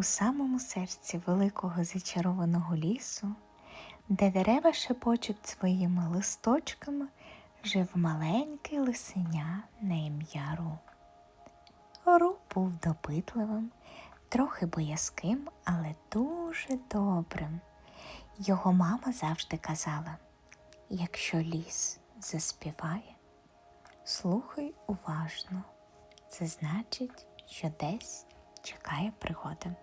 У самому серці великого зачарованого лісу, де дерева шепочуть своїми листочками, жив маленький лисеня на ім'я Ру. Ру був допитливим, трохи боязким, але дуже добрим. Його мама завжди казала: якщо ліс заспіває, слухай уважно. Це значить, що десь чекає пригода.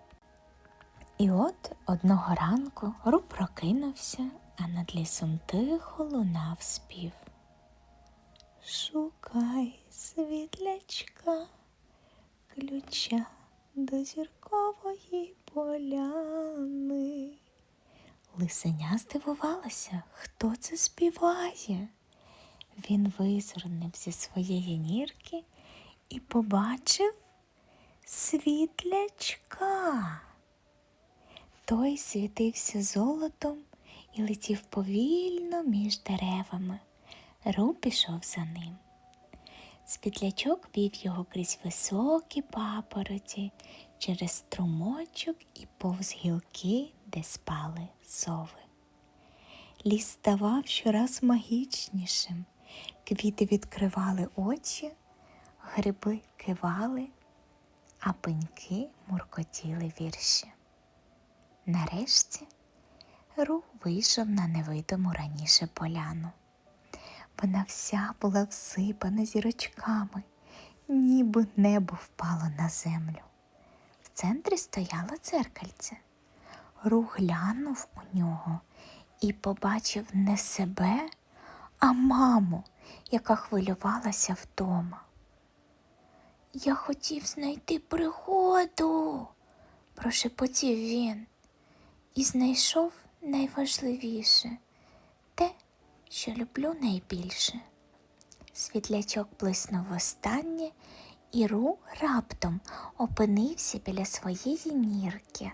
І от одного ранку Ру прокинувся, а над лісом тихо лунав спів. Шукай світлячка, ключа до зіркової поляни. Лисеня здивувалася, хто це співає. Він визирнув зі своєї нірки і побачив світлячка. Той світився золотом і летів повільно між деревами. Ру пішов за ним. Світлячок вів його крізь високі папороті, через струмочок і повз гілки, де спали сови. Ліс ставав щораз магічнішим, квіти відкривали очі, гриби кивали, а пеньки муркотіли вірші. Нарешті Ру вийшов на невидиму раніше поляну. Вона вся була всипана зірочками, ніби небо впало на землю. В центрі стояло дзеркальце. Ру глянув у нього і побачив не себе, а маму, яка хвилювалася вдома. Я хотів знайти пригоду, прошепотів він, і знайшов найважливіше те, що люблю найбільше. Світлячок блиснув востаннє, і Ру раптом опинився біля своєї нірки.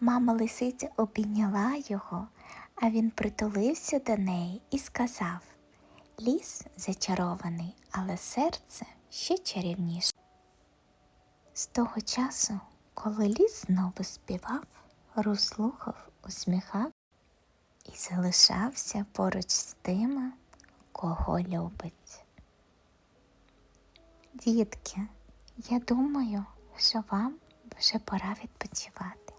Мама лисиця обійняла його, а він притулився до неї і сказав Ліс зачарований, але серце ще чарівніше. З того часу, коли ліс знову співав, Ру усміхав і залишався поруч з тими, кого любить. Дітки, я думаю, що вам вже пора відпочивати.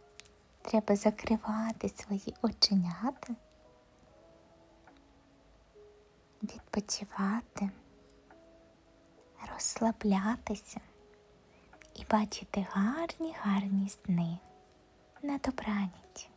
Треба закривати свої оченята, відпочивати, розслаблятися і бачити гарні гарні сни на добраніч.